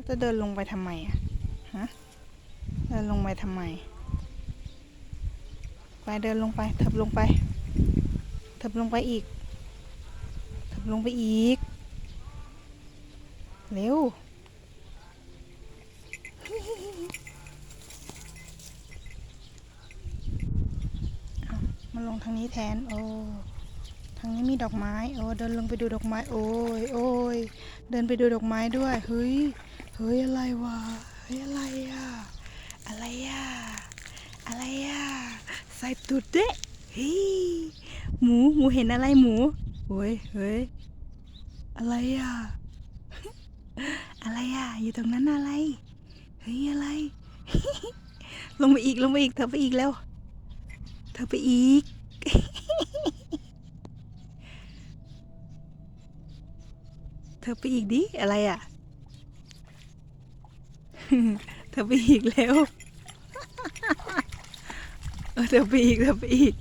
แล้วจะเดินลงไปทำไมอะฮะเดินลงไปทำไม ไปเดินลงไปเถิบลงไปเถิบลงไปอีกเถิบลงไปอีก เร็วมาลงทางนี้แทน โอ้ ทางนี้มีดอกไม้ โอ้ เดินลงไปดูดอกไม้ โอ้ย โอ้ย เดินไปดูดอกไม้ด้วย เฮ้ย เฮ้ยอะไรวะ เฮ้ยอะไรอะ อะไรอะ อะไรอะ ใส่ตุดเด้เฮ้ยหมูหมูเห็นอะไรหมูเฮ้ยเฮ้ย อะไรอะ อะไรอะ อยู่ตรงนั้นอะไร เฮ้ยอะไร ลงไปอีกลงไปอีกเธอไปอีกแล้ว เธอไปอีกเธอไปอีกดิ อะไรอะ เธอไปอีกแล้ว เออเธอไปอีกเธอไปอีก